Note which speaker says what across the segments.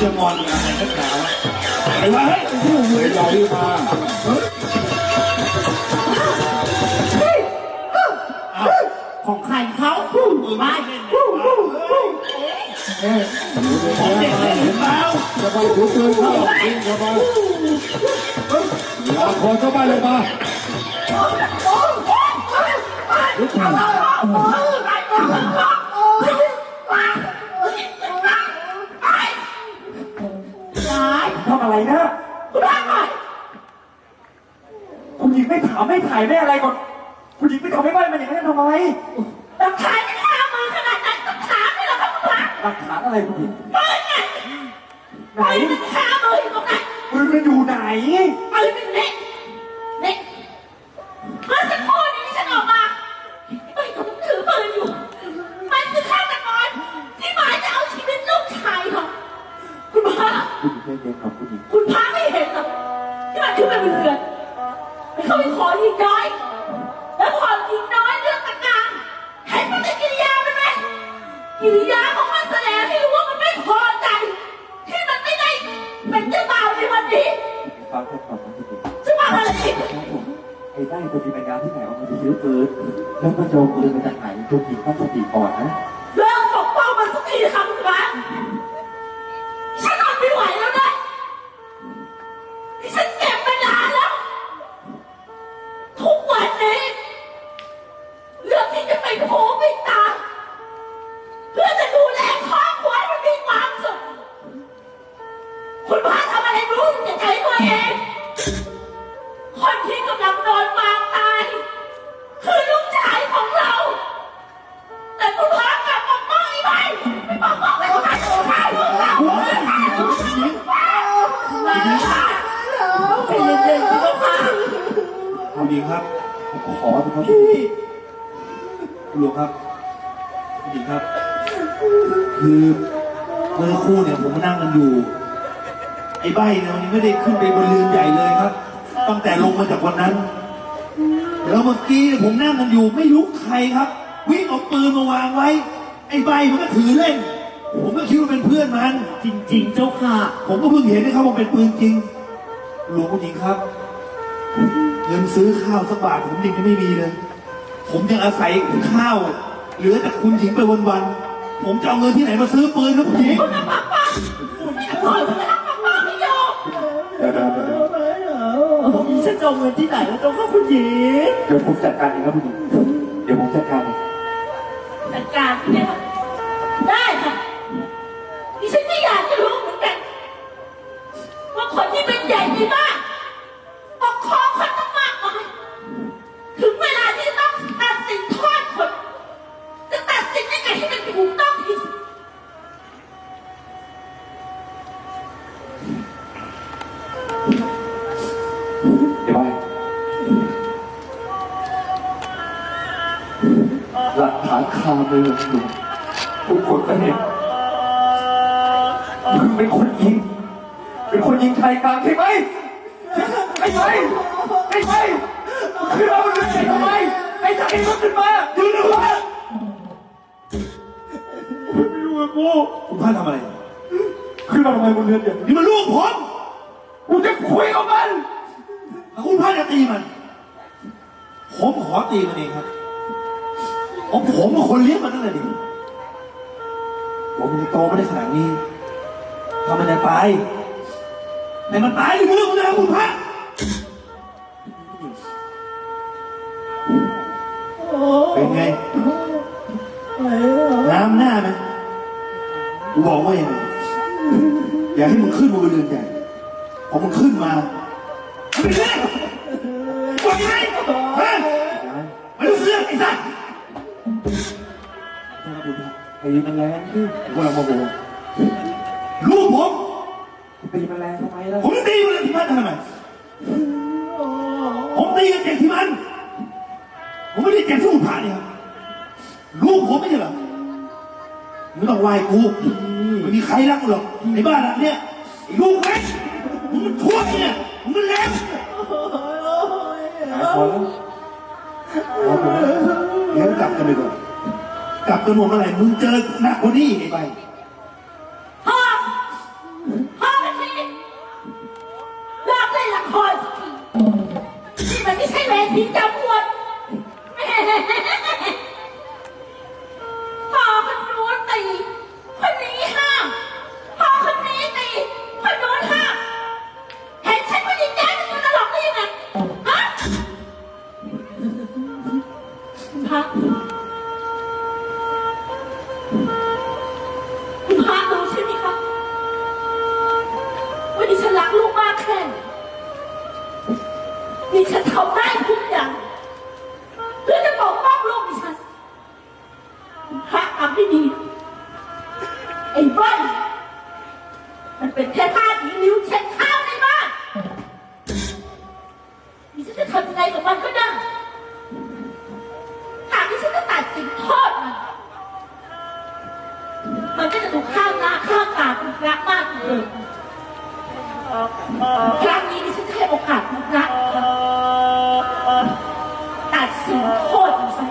Speaker 1: จะงอนอะไรนักหนาวะไอ้วะเฮ้ยเฮ้ยรอรีบมาอ้า
Speaker 2: ของใครเขา
Speaker 1: มือไม่เล่นเลยวะเฮ้ยของเด็กเล่นหรือเปล่า
Speaker 3: จะไปถือปืนเข้ายิงเข้ามาเอาคนเข้าไปเลยมาลุกขึ้น
Speaker 2: ตาย
Speaker 4: ทำอะไรนะคุณหญิงไม่ถามไม่ถ่ายไม่อะไรก่อนคุณหญิงไม่ทำไม่ไหวมันอย่างนั้นทำไม
Speaker 2: หลักฐานจะฆ่ามือขนาดนั้นต้องถามเลยเหรอครับคุณพระ
Speaker 4: หลักฐานอะไรคุณหญิง
Speaker 2: ปืนไง
Speaker 4: ไหน
Speaker 2: ปืนมันฆ่ามืออยู่ตรงไหน
Speaker 4: ปืนมันอยู่ไหน
Speaker 2: ปืนมันนี่นี่ ได้คนมีปั
Speaker 4: ญญา
Speaker 2: ที่ไหนเอาเงิ
Speaker 4: น
Speaker 2: ไป
Speaker 4: ซื้อปืนแล้วก็โจมเอาปืนมาจากไหนคุณหญิงต้องสติก่อนนะ
Speaker 2: คุณห
Speaker 1: ญิงครับ
Speaker 4: ขอเถอะครับ
Speaker 1: คุณหลวงครับคุณหญิงครับ คือเมื่อสักครู่เนี่ยผมมานั่งกันอยู่ ไอ้ใบเนี่ยวันนี้ไม่ได้ขึ้นไปบนเรือนใหญ่เลยครับ ตั้งแต่ลงมาจากวันนั้น แล้วเมื่อกี้เนี่ยผมนั่งกันอยู่ไม่รู้ใครครับ วิ่งเอาปืนมาวางไว้ ไอ้ใบมันก็ถือเล่น ผมก็คิดว่าเป็นเพื่อนมัน
Speaker 2: จริง ๆ เจ้าค่ะ
Speaker 1: ผมก็เพิ่งเห็นนะครับว่าเป็นปืนจริง หลวงคุณหญิงครับ เงินซื้อข้าวสักบาทผมยังไม่มีเลย ผมยังอาศัยข้าวเหลือจากคุณหญิงไปวันๆ ผมจะเอาเงินที่ไหนมาซื้อปืนครับคุณหญิง
Speaker 2: คุณป้าป้าคุณอย่าคอยคุณไม่ยอม
Speaker 4: เดี๋ยวเดี๋ยวเดี๋ยว
Speaker 2: ผมฉันจะเอาเงินที่ไหนแล้วจ้าค่ะคุณหญิง
Speaker 4: เดี๋ยวผมจัดการเองครับคุณหญิงเดี๋ยวผมจัดการเอง
Speaker 2: จัดการเนี่ยานคามือหนูทุ
Speaker 4: กคนก็เห็นมึงเป็นคนยิง เป็นคนยิงชายกลางใช่ไหมไอ้ไงไอ้ไงคือเราเรื่องไหนทำไม ไอ้ใจมันขึ้นมายืนดูว่า
Speaker 1: ไม่รู้ว่ากูคุณพลาดทำอะไร
Speaker 4: คือเราทำไมบนเรือนอย่างนี้
Speaker 1: นี่มันลูกผม
Speaker 4: กูจะคุยกับมัน
Speaker 1: แล้วคุณพลาดจะตีมัน ผมขอตีมันเองครับ ผมผมเป็นคนเลี้ยงมันตั้งแต่เด็กผมยังโตไม่ได้ขนาดนี้ถ้ามันจะตายแต่มันตายในมือผมนะคุณพระเป็นไง น้ำหน้าไหมกูบอกว่าอยังไงอย่าให้มึงขึ้นมาบนเรือนใหญ่พอมึงขึ้นมามึงเป็นเรื่องว่าไงไม่รู้เรื่องไอ้สัส
Speaker 4: ตีมันแรงขึ้น
Speaker 1: กูกำลังโมโหลูกผม
Speaker 4: ตีมันแรงทำไมล่ะ
Speaker 1: ผมจะตีมันเลยที่มันทำไมผมตีกันเจ็บที่มัน ผมไม่ได้เจ็บที่อุผ่านนี่ครับลูกผมไม่ใช่เหรอมึงต้องไหวกูไม่มีใครรักกูหรอกในบ้านหลังเนี้ยไอ้ลูกเล็กมึงมันชั่วเนี่ยมึงมันแรง
Speaker 4: หายพอแล้วพอแล้ว
Speaker 1: เดี๋ยวกลับกันไปก่อน กลับกันหมดเมื่อไรมึงเจอหนักก
Speaker 2: ว่านี้ไอ้ใบ ครั้งนี้ดิฉันให้โอกาสคุณพระตัดสินโทษมันซะ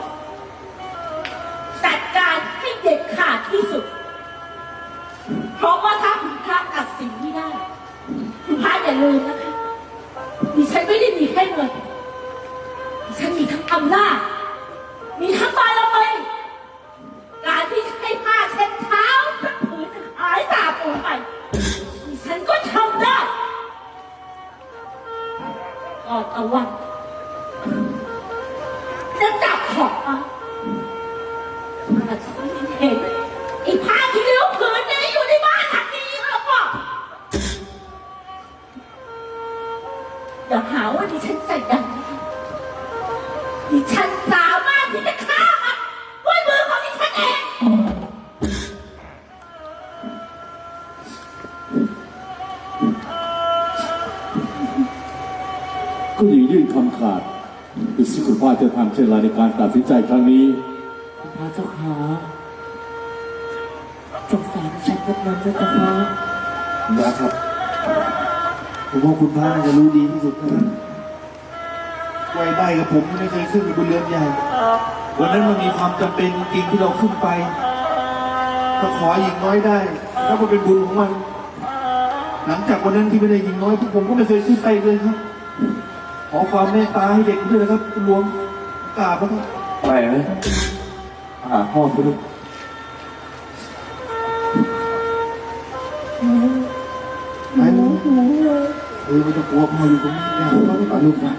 Speaker 2: จัดการให้เด็ดขาดที่สุด เพราะว่าถ้าคุณพระตัดสินไม่ได้คุณพระอย่าลืมนะคะดิฉันไม่ได้มีแค่เงินดิฉันมีทั้งอำนาจ ฉันสามารถที่จะฆ่ามันด้วยมือของดิฉันเอง
Speaker 3: ผู้หญิงยื่นคำขาดคือสิคุณพ่อจะทำเช่นไรในการตัดสินใจครั้งนี้
Speaker 5: พระเจ้าค่ะสงสารฉันกับมันด้วยเจ้าค่ะ
Speaker 1: นะครับ ผมว่าคุณพระน่าจะรู้ดีที่สุดนะครับ ไว้ใบกับผมไม่เคยขึ้นไปบนเรือนใหญ่ วันนั้นมันมีความจำเป็นจริงๆที่เราขึ้นไปก็ขอหญิงน้อยได้ถ้ามันเป็นบุญของมัน หลังจากวันนั้นที่ไม่ได้หญิงน้อยพวกผมก็ไม่เคยขึ้นไปเลยครับ ขอความเมตตาให้เด็กด้วยนะครับคุณหลวงกราบนะครับ
Speaker 4: ไปเลยหาพ่อไปลูก
Speaker 1: ไปลูกเออไม่ต้องกลัวพ่ออยู่ตรงนี้เนี่ยพ่อไม่ต่อลูกนะ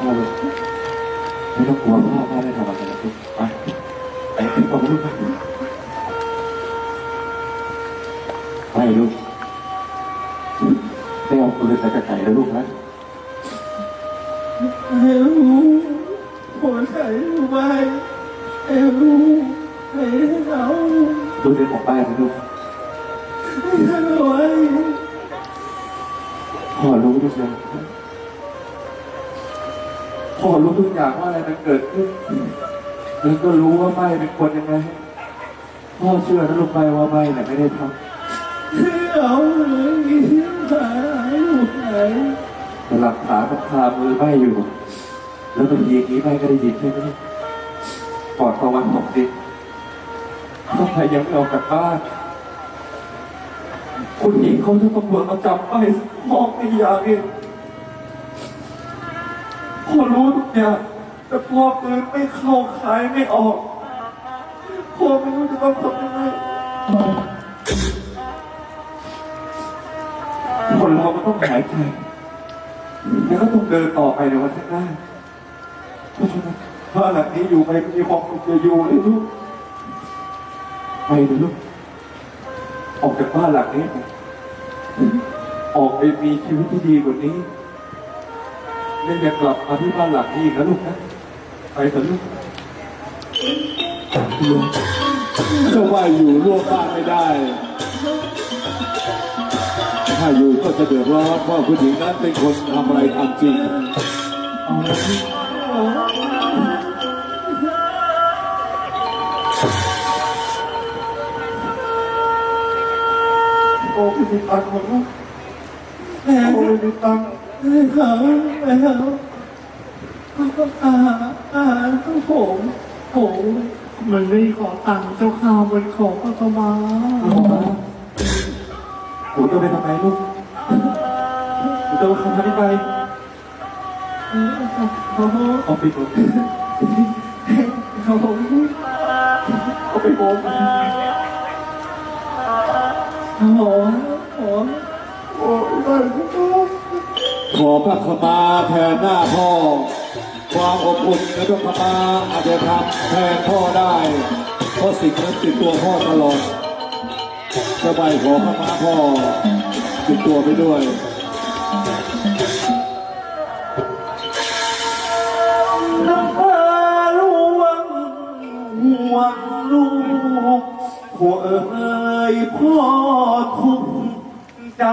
Speaker 4: พ่อลูกไม่ต้องกลัวพ่อพ่อได้ทำอะไรนะลูกไปไปไปพ่อลูกไปไปลูกไม่เอาปืนมาจากไหนแล้วลูกนะ
Speaker 1: ให้รู้ขอใส่รู้ไหมให้รู้ให้เรา
Speaker 4: ดูเดินออกไปนะลูก
Speaker 1: ให้เอาไว้
Speaker 4: พ่อรู้ทุกอย่าง พ่อรู้ทุกอย่างว่าอะไรมันเกิดขึ้นแล้วก็รู้ว่าไม่เป็นคนยังไงพ่อเชื่อนะลูกไปว่าไม่เนี่ยไม่ได้ทำ
Speaker 1: ให้เอาเลยที่หายอยู่ไหน
Speaker 4: แต่หลักฐานมันคามือไม่อยู่ แล้วบางทีอย่างนี้ไม่ก็ได้ยินใช่ไหมลูกก่อนตะวันตกดินต้องพยายามไม่ออกจากบ้านคุณหญิงเขาจะตำรวจมาจับไปมองไม่อยากเอง พ่อรู้ทุกอย่างแต่พ่อปืนไม่เข้าขายไม่ออกพ่อไม่รู้จะต้องทำยังไงคนเรามันต้องหายใจแล้วก็ต้องเดินต่อไปในวันข้างหน้าเพราะฉะนั้นบ้านหลังนี้อยู่ไปมีความสุขจะอยู่เลยลูกไปเลยลูกออกจากบ้านหลังนี้ ออกไปมีชีวิตที่ดีกว่านี้ ไม่อยากกลับมาที่บ้านหลังนี้อีกนะลูกนะ ไปเถอะลูก
Speaker 3: เจ้าว่าอยู่ร่วมบ้านไม่ได้ ถ้าอยู่ก็จะเดือดร้อนเพราะผู้หญิงนั้นเป็นคนทำอะไรทำจริง
Speaker 4: โอ้ไม่มีตังค์หมดลูกโอ้ไม่มีตังค์
Speaker 1: ให้เขาให้เขาอาหารอาหารของผมผม
Speaker 2: มันไม่ขอตังค์เจ้าค่ะมันขอพระขมา
Speaker 5: ลูกมาหนูจะไปทำไมลูกหนูจะไปทำอะไรไป
Speaker 2: โอ้โห
Speaker 5: เอาไปก่อน
Speaker 2: โอ้โห
Speaker 5: เอาไปโกง
Speaker 2: โอ้โหโอ้โห
Speaker 5: โอ้ย
Speaker 3: ขอพระขมาแทนหน้าพ่อ ความอบอุ่นและพระขมาอาจจะทำแทนพ่อได้เพราะสิ่งนั้นติดตัวพ่อตลอดสบายขอขมาพ่อติดตัวไปด้วย
Speaker 5: น้ำตาล่วงห่วงลูกหัวเอ้ยพ่อทุกใจ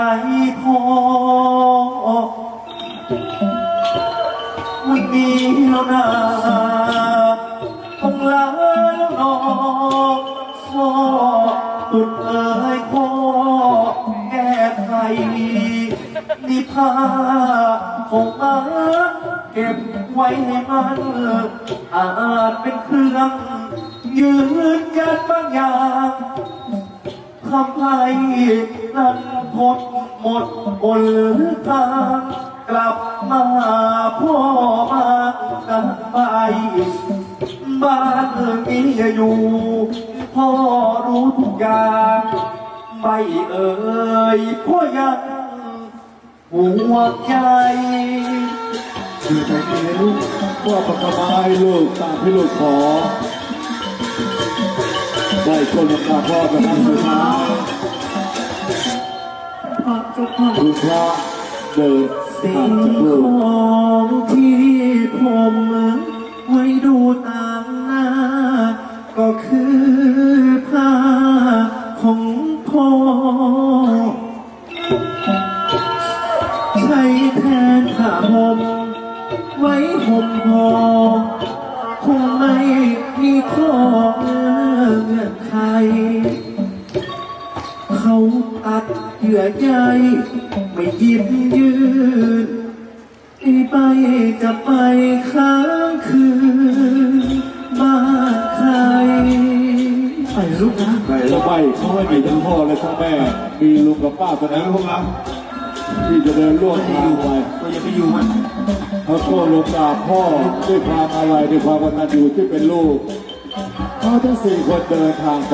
Speaker 5: พ่อ ดีแล้วนะต้องลาแล้วนองพ่อตุดเอ้ยพ่อแก้ไขนิพาของมาเก็บไว้ให้มันอาจเป็นเครื่องยืนยันบางอย่างทำให้นั้นพดหมดบนทาง กลับมาพ่อมากันไปบ้านนี้อยู่พ่อรู้ทุกอย่างไม่เอ่ยพ่อยังห่วงใย
Speaker 3: คือใจดีนลูกว่าพระขมาให้ลูกตามที่ลูกขอได้คนกับข้าพ่อเป็นครั้งสุดท้าย
Speaker 2: พระเจ้าค่ะ
Speaker 3: คุณพระเดิน
Speaker 5: สิ่
Speaker 3: ง
Speaker 5: ของที่ผมไว้ดูต่างหน้า ก็คือ ไปจะไปค้างคืนบ้านใคร
Speaker 2: ไปลูกนะ
Speaker 3: ใครละใบเขาไม่มีทั้งพ่อและทั้งแม่ มีลุงกับป้าเท่านั้น
Speaker 1: พวกเรา
Speaker 3: ที่จะเดินร่วมทางไป
Speaker 1: ก็ยังไม่อยู่มัน
Speaker 3: เขาก็ลงกราบพ่อด้วยความอะไรด้วยความกตัญญูที่เป็นลูกเขาทั้งสี่คนเดินทางไป